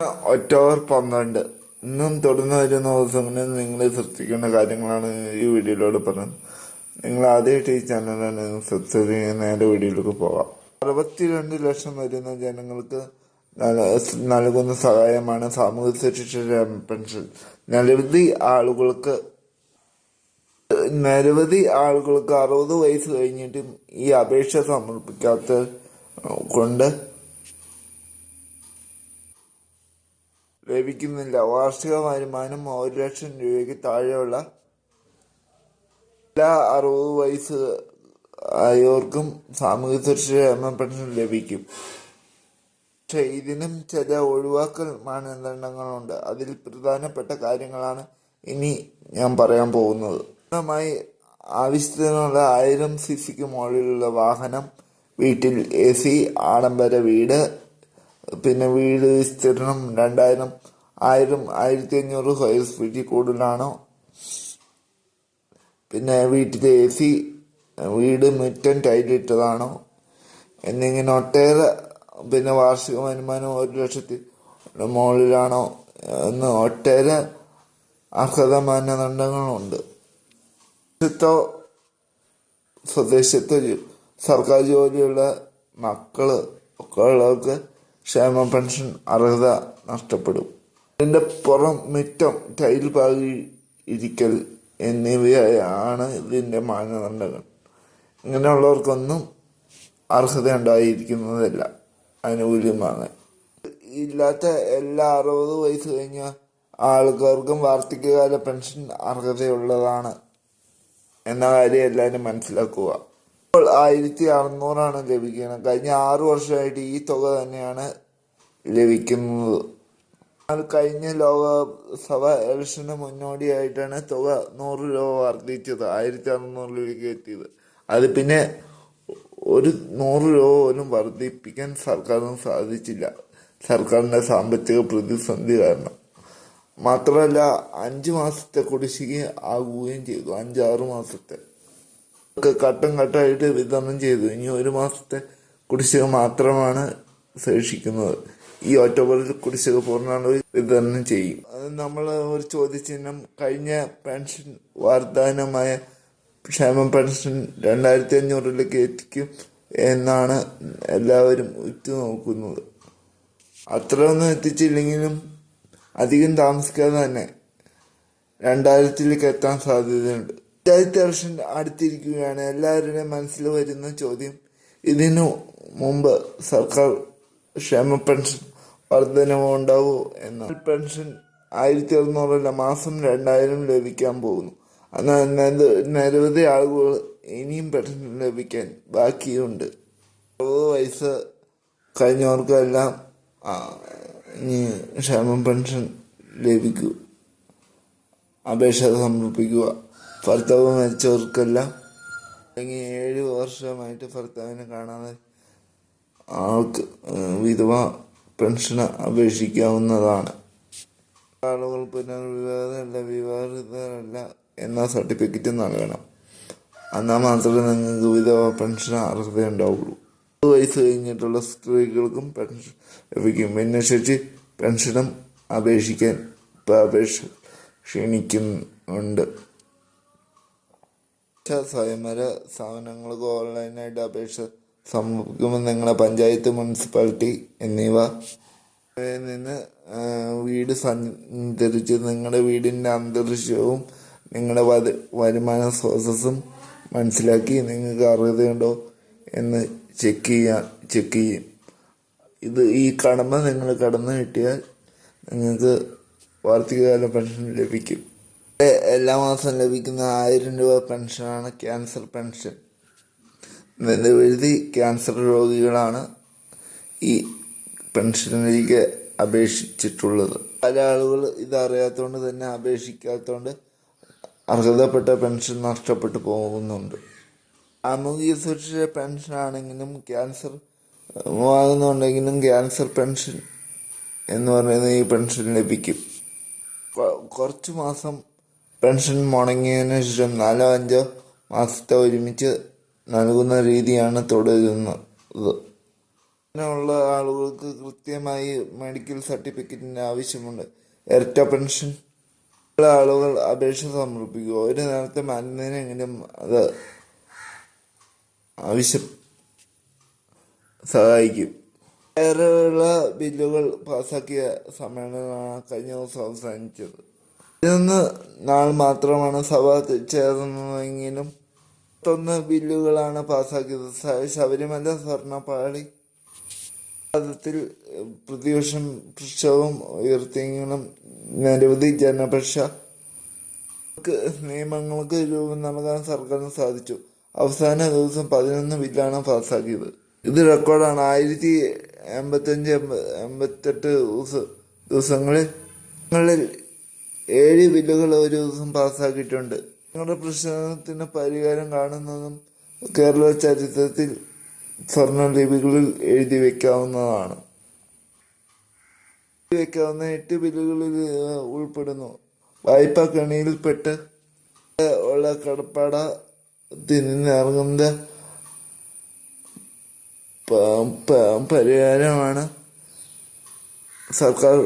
October പന്ത്രണ്ട് ഇന്നും തുടർന്ന് വരുന്ന ദിവസങ്ങളിൽ നിങ്ങൾ ശ്രദ്ധിക്കേണ്ട കാര്യങ്ങളാണ് ഈ വീഡിയോയിലൂടെ പറയുന്നത് നിങ്ങൾ ആദ്യമായിട്ട് ഈ ചാനലാണ് സബ്സ്ക്രൈബ് ചെയ്യുന്ന നേരെ വീഡിയോയിലേക്ക് പോകാം. അറുപത്തിരണ്ട് ലക്ഷം വരുന്ന ജനങ്ങൾക്ക് നൽ- നൽകുന്ന സഹായമാണ് സാമൂഹ്യ സുരക്ഷ പെൻഷൻ. നിരവധി ആളുകൾക്ക് നിരവധി ആളുകൾക്ക് അറുപത് വയസ്സ് കഴിഞ്ഞിട്ടും ഈ അപേക്ഷ സമർപ്പിക്കാത്ത കൊണ്ട് ലഭിക്കുന്നില്ല. വാർഷിക വരുമാനം ഒരു ലക്ഷം രൂപയ്ക്ക് താഴെയുള്ള എല്ലാ അറുപത് വയസ്സ് ആയവർക്കും സാമൂഹ്യ സുരക്ഷ പെൻഷൻ ലഭിക്കും. പക്ഷെ ഇതിനും ചില ഒഴിവാക്കൽ മാനദണ്ഡങ്ങളുണ്ട്. അതിൽ പ്രധാനപ്പെട്ട കാര്യങ്ങളാണ് ഇനി ഞാൻ പറയാൻ പോകുന്നത്. പ്രധാനമായി ആവശ്യത്തിനുള്ള ആയിരം സി സിക്ക് മുകളിലുള്ള വാഹനം വീട്ടിൽ എ സി ആഡംബര വീട് പിന്നെ വീട് വിസ്തീർണം രണ്ടായിരം ആയിരം ആയിരത്തി അഞ്ഞൂറ് സ്ക്വയർ ഫീറ്റിൽ കൂടുതലാണോ. പിന്നെ വീട്ടിലെ എ സി വീട് മുറ്റം ടൈലിട്ടതാണോ എന്നിങ്ങനെ ഒട്ടേറെ പിന്നെ വാർഷിക വരുമാനം ഒരു ലക്ഷത്തി മുകളിലാണോ. എന്ന് ഒട്ടേറെ അർഹത മാനദണ്ഡങ്ങളുണ്ട്. സ്വദേശത്തോ സ്വദേശത്തോ സർക്കാർ ജോലിയുള്ള മക്കൾ ഒക്കെ ഉള്ളവർക്ക് ക്ഷേമ പെൻഷൻ അർഹത നഷ്ടപ്പെടും. ഇതിന്റെ പുറം മുറ്റം ടൈൽ പാകി ഇരിക്കൽ എന്നിവയാണ് ഇതിന്റെ മാനദണ്ഡങ്ങൾ. ഇങ്ങനെയുള്ളവർക്കൊന്നും അർഹത ഉണ്ടായിരിക്കുന്നതല്ല ആനുകൂല്യമാണ്. ഇല്ലാത്ത എല്ലാ അറുപത് വയസ്സ് കഴിഞ്ഞ ആൾക്കാർക്കും വാർദ്ധക്യകാല പെൻഷൻ അർഹതയുള്ളതാണ് എന്ന കാര്യം എല്ലാവരും മനസ്സിലാക്കുക. ഇപ്പോൾ ആയിരത്തി അറുന്നൂറാണ് ലഭിക്കുന്നത്. കഴിഞ്ഞ ആറു വർഷമായിട്ട് ഈ തുക തന്നെയാണ് ലഭിക്കുന്നത്. എന്നാൽ കഴിഞ്ഞ ലോകസഭ ഇലക്ഷന് മുന്നോടിയായിട്ടാണ് തുക നൂറ് രൂപ വർദ്ധിച്ചത്. ആയിരത്തി അറുന്നൂറിലേക്ക് എത്തിയത്. അത് പിന്നെ ഒരു നൂറ് രൂപ പോലും വർദ്ധിപ്പിക്കാൻ സർക്കാരിന് സാധിച്ചില്ല. സർക്കാരിന്റെ സാമ്പത്തിക പ്രതിസന്ധി കാരണം. മാത്രമല്ല അഞ്ച് മാസത്തെ കുടിശ്ശിക ആകുകയും ചെയ്തു. അഞ്ചാറ് മാസത്തെ. ഒക്കെ ഘട്ടം ഘട്ടമായിട്ട് വിതരണം ചെയ്തു. ഇനി ഒരു മാസത്തെ കുടിശ്ശിക മാത്രമാണ് ശേഷിക്കുന്നത്. ഈ ഒക്ടോബറിൽ കുടിശ്ശിക പൂർണമായി വിതരണം ചെയ്യും? നമ്മൾ ഒരു ചോദ്യചിഹ്നം കഴിഞ്ഞ പെൻഷൻ വാഗ്ദാനമായ ക്ഷേമ പെൻഷൻ രണ്ടായിരത്തി അഞ്ഞൂറിലേക്ക് എത്തിക്കും എന്നാണ് എല്ലാവരും ഉറ്റുനോക്കുന്നത്. അത്രയൊന്നും എത്തിച്ചില്ലെങ്കിലും അധികം താമസിക്കാതെ തന്നെ രണ്ടായിരത്തിലേക്ക് എത്താൻ സാധ്യതയുണ്ട്. പഞ്ചായത്ത് ഇലക്ഷൻ അടുത്തിരിക്കുകയാണ്. എല്ലാവരുടെയും മനസ്സിൽ വരുന്ന ചോദ്യം ഇതിനു മുമ്പ് സർക്കാർ ക്ഷേമ പെൻഷൻ വർധനവ് ഉണ്ടാവോ എന്നാൽ പെൻഷൻ ആയിരത്തി അറുന്നൂറല്ല മാസം രണ്ടായിരം ലഭിക്കാൻ പോകുന്നു. എന്നാൽ നിരവധി ആളുകൾ ഇനിയും പെൻഷൻ ലഭിക്കാൻ ബാക്കിയുണ്ട്. അറുപത് വയസ്സ് കഴിഞ്ഞവർക്കെല്ലാം ഇനി ക്ഷേമ പെൻഷൻ ലഭിക്കൂ. അപേക്ഷ സമർപ്പിക്കുക. ഭർത്താവ് മരിച്ചവർക്കെല്ലാം അല്ലെങ്കിൽ ഏഴ് വർഷമായിട്ട് ഭർത്താവിനെ കാണാതെ ആൾക്ക് വിധവ പെൻഷന് അപേക്ഷിക്കാവുന്നതാണ്. ആളുകൾ പുനർവിവാഹമല്ല വിവാഹിതരല്ല എന്ന സർട്ടിഫിക്കറ്റ് നൽകണം. എന്നാൽ മാത്രമേ നിങ്ങൾക്ക് വിധവ പെൻഷൻ അർഹത ഉണ്ടാവുള്ളൂ. പത്ത് വയസ്സ് കഴിഞ്ഞിട്ടുള്ള സ്ത്രീകൾക്കും പെൻഷൻ ലഭിക്കും. ഭിന്നശേഷി പെൻഷനും അപേക്ഷിക്കാൻ അപേക്ഷ ക്ഷണിക്കുന്നുണ്ട്. സ്വയംവര സ്ഥാപനങ്ങൾക്ക് ഓൺലൈനായിട്ട് അപേക്ഷ നിങ്ങളുടെ പഞ്ചായത്ത് മുനിസിപ്പാലിറ്റി എന്നിവ നിന്ന് വീട് സഞ്ചരിച്ച് നിങ്ങളുടെ വീടിന്റെ അന്തരീക്ഷവും നിങ്ങളുടെ വരു വരുമാന സ്രോതസ്സും മനസ്സിലാക്കി നിങ്ങൾക്ക് അർഹതയുണ്ടോ എന്ന് ചെക്ക് ചെയ്യാൻ ചെക്ക് ചെയ്യും. ഇത് ഈ കടമ നിങ്ങൾ കടന്നു കിട്ടിയാൽ നിങ്ങൾക്ക് വാർത്തകാല പെൻഷൻ ലഭിക്കും. എല്ലാ മാസം ലഭിക്കുന്ന ആയിരം രൂപ പെൻഷനാണ് ക്യാൻസർ പെൻഷൻ. നിരവധി ക്യാൻസർ രോഗികളാണ് ഈ പെൻഷനിലേക്ക് അപേക്ഷിച്ചിട്ടുള്ളത്. പല ആളുകൾ ഇതറിയാത്തതുകൊണ്ട് തന്നെ അപേക്ഷിക്കാത്തതുകൊണ്ട് അർഹതപ്പെട്ട പെൻഷൻ നഷ്ടപ്പെട്ടു പോകുന്നുണ്ട്. സാമൂഹിക സുരക്ഷ പെൻഷൻ ആണെങ്കിലും ക്യാൻസർ വാങ്ങുന്നുണ്ടെങ്കിലും ക്യാൻസർ പെൻഷൻ എന്ന് പറയുന്ന ഈ പെൻഷൻ ലഭിക്കും. കുറച്ച് മാസം പെൻഷൻ മുടങ്ങിയതിനു ശേഷം നാലോ അഞ്ചോ മാസത്തെ ഒരുമിച്ച് നൽകുന്ന രീതിയാണ് തുടരുന്നത്. അങ്ങനെയുള്ള ആളുകൾക്ക് കൃത്യമായി മെഡിക്കൽ സർട്ടിഫിക്കറ്റിന്റെ ആവശ്യമുണ്ട്. ഇരട്ട പെൻഷൻ ആളുകൾ അപേക്ഷ സമർപ്പിക്കുക. ഒരു നേരത്തെ മരുന്നിനെങ്കിലും അത് ആവശ്യം സഹായിക്കും. വേറെയുള്ള ബില്ലുകൾ പാസാക്കിയ സമ്മേളനമാണ് കഴിഞ്ഞ ദിവസം അവസാനിച്ചത്. ഇതിന്ന് നാൾ മാത്രമാണ് സഭ ചേർന്നതെങ്കിലും പത്തൊന്ന് ബില്ലുകളാണ് പാസാക്കിയത് ശബരിമല സ്വർണപ്പാളി പാദത്തിൽ പ്രതിപക്ഷം പ്രക്ഷോഭം ഉയർത്തിയെങ്കിലും നിരവധി ജനപക്ഷ നിയമങ്ങൾക്ക് രൂപം നൽകാൻ സർക്കാരിന് സാധിച്ചു. അവസാന ദിവസം പതിനൊന്ന് ബില്ലാണ് പാസ്സാക്കിയത്. ഇത് റെക്കോർഡാണ്. ആയിരത്തി എൺപത്തഞ്ച് എൺപ- എൺപത്തെട്ട് ദിവസ ദിവസങ്ങളിൽ ങ്ങളിൽ ഏഴ് ബില്ലുകൾ ഒരു ദിവസം പാസ്സാക്കിയിട്ടുണ്ട്. നിങ്ങളുടെ പ്രശ്നത്തിന് പരിഹാരം കാണുന്നതും കേരള ചരിത്രത്തിൽ സ്വർണലിപികളിൽ എഴുതി വെക്കാവുന്നതാണ്. എഴുതി വെക്കാവുന്ന എട്ട് ബില്ലുകളിൽ ഉൾപ്പെടുന്നു. വായ്പാ കണിയിൽപ്പെട്ട് ഉള്ള കടപ്പാട തിന്നിറങ്ങുന്ന പരിഹാരമാണ് സർക്കാർ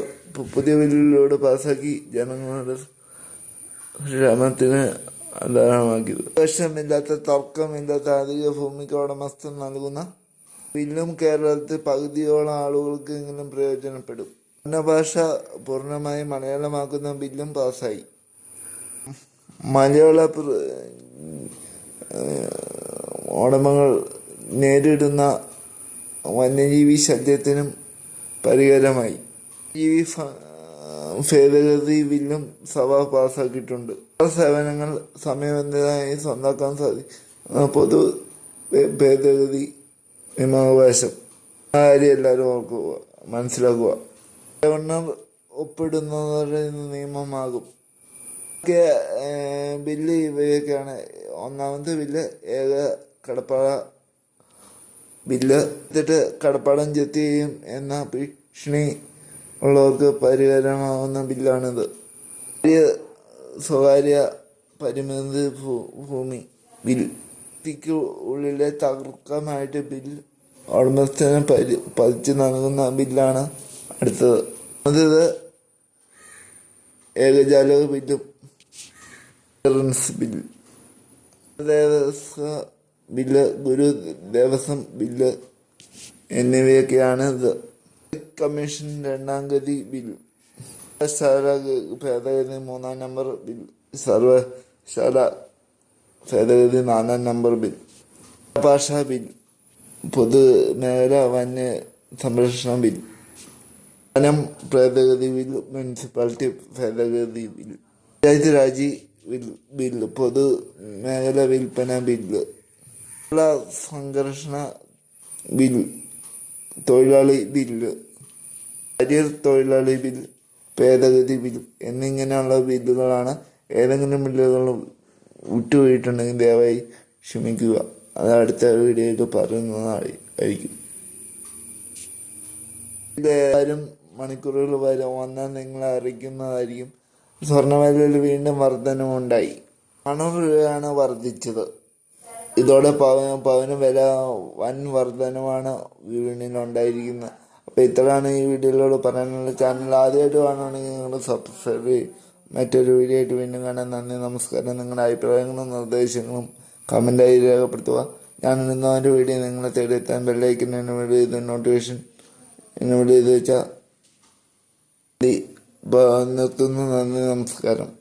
പുതിയ ബില്ലിലൂടെ പാസാക്കി ജനങ്ങളുടെ ക്ഷേമത്തിന് ആധാരമാക്കിയത് വേഷമില്ലാത്ത തർക്കമില്ലാത്ത അധിക ഭൂമിക്ക് ഉടമസ്ഥൻ നൽകുന്ന ബില്ലും കേരളത്തിൽ പകുതിയോളം ആളുകൾക്ക് എങ്കിലും പ്രയോജനപ്പെടും. ഭാഷ പൂർണമായി മലയാളമാക്കുന്ന ബില്ലും പാസ്സായി. മലയാള ഉടമകൾ നേരിടുന്ന വന്യജീവി ശല്യത്തിനും പരിഹാരമായി. ജീവി ബില്ലും സഭ പാസ്സാക്കിയിട്ടുണ്ട് സേവനങ്ങൾ സമയബന്ധിതമായി സ്വന്താക്കാൻ സാധിക്കും പൊതു ഭേദഗതി നിയമാവകാശം. കാര്യം എല്ലാവരും ഓർക്കുക മനസ്സിലാക്കുക. ഗവർണർ ഒപ്പിടുന്നവരുടെ നിയമമാകും. ബില്ല് ഇവയൊക്കെയാണ്. ഒന്നാമത്തെ ബില്ല് ഏക കടപ്പാട ബില്ല്. എന്നിട്ട് കടപ്പാടം ജപ്തി എന്ന ഭീഷണി ഉള്ളവർക്ക് പരിഹാരമാവുന്ന ബില്ലാണിത്. സ്വകാര്യ പരിമിതി ഭൂമി. ബിൽ ക്ക് ഉള്ളിലെ തകർക്കമായിട്ട് ബിൽ ഉടമസ്ഥനെ പരി പതിച്ചു നൽകുന്ന ബില്ലാണ് അടുത്തത്. അത് ഏകജാലക ബില്ലും ഇൻഷുറൻസ് ബിൽ ദേവസ്വ ബില്ല് ഗുരു ദേവസ്വം ബില്ല് എന്നിവയൊക്കെയാണ് ഇത് കമ്മീഷൻ രണ്ടാം ഗതി ബിൽ. സർവശാല ഭേദഗതി മൂന്നാം നമ്പർ ബിൽ. സർവശാല ഭേദഗതി നാലാം നമ്പർ ബിൽ. ഭാഷാ ബിൽ. പൊതുമേഖല വന്യ സംരക്ഷണ ബിൽ. വനം ഭേദഗതി ബിൽ മുനിസിപ്പാലിറ്റി ഭേദഗതി ബിൽ. പഞ്ചായത്ത് രാജി ബിൽ പൊതു മേഖല വിൽപ്പന ബില്ല് സംഘർഷണ ബിൽ. തൊഴിലാളി ബില്ല്. കരിയർ തൊഴിലാളി ബിൽ ഭേദഗതി ബിൽ എന്നിങ്ങനെയുള്ള ബില്ലുകളാണ് ഏതെങ്കിലും ബില്ലുകൾ വിട്ടുപോയിട്ടുണ്ടെങ്കിൽ ദയവായി ക്ഷമിക്കുക. അത് അടുത്ത വീഡിയോയിൽ പറയുന്നതായിരിക്കും ഇതാരും മണിക്കൂറുകൾ വരെ വന്നാൽ നിങ്ങളെ അറിയിക്കുന്നതായിരിക്കും. സ്വർണവിലയിൽ വീണ്ടും വർധനമുണ്ടായി അണൂറ് രൂപയാണ് വർദ്ധിച്ചത്. ഇതോടെ പവന് പവന് വില വൻ വർധനമാണ് വീടിനുണ്ടായിരിക്കുന്നത്. അപ്പോൾ ഇത്രയാണ് ഈ വീഡിയോയിലൂടെ പറയാനുള്ള ചാനൽ ആദ്യമായിട്ട് കാണുകയാണെങ്കിൽ നിങ്ങൾ സബ്സ്ക്രൈബ് മറ്റൊരു വീഡിയോ ആയിട്ട് വീണ്ടും കാണാൻ നന്ദി നമസ്കാരം. നിങ്ങളുടെ അഭിപ്രായങ്ങളും നിർദ്ദേശങ്ങളും കമന്റായി രേഖപ്പെടുത്തുക. ഞാൻ ഇന്നൊരു വീഡിയോ നിങ്ങളെ തേടിയെത്താൻ ബെല്ലൈക്കൻ എന്നെ വീഡിയോ ചെയ്ത് നോട്ടിഫിക്കേഷൻ എന്നെ വിളി ചെയ്ത് വെച്ചാൽ നിർത്തുന്നു. നന്ദി നമസ്കാരം.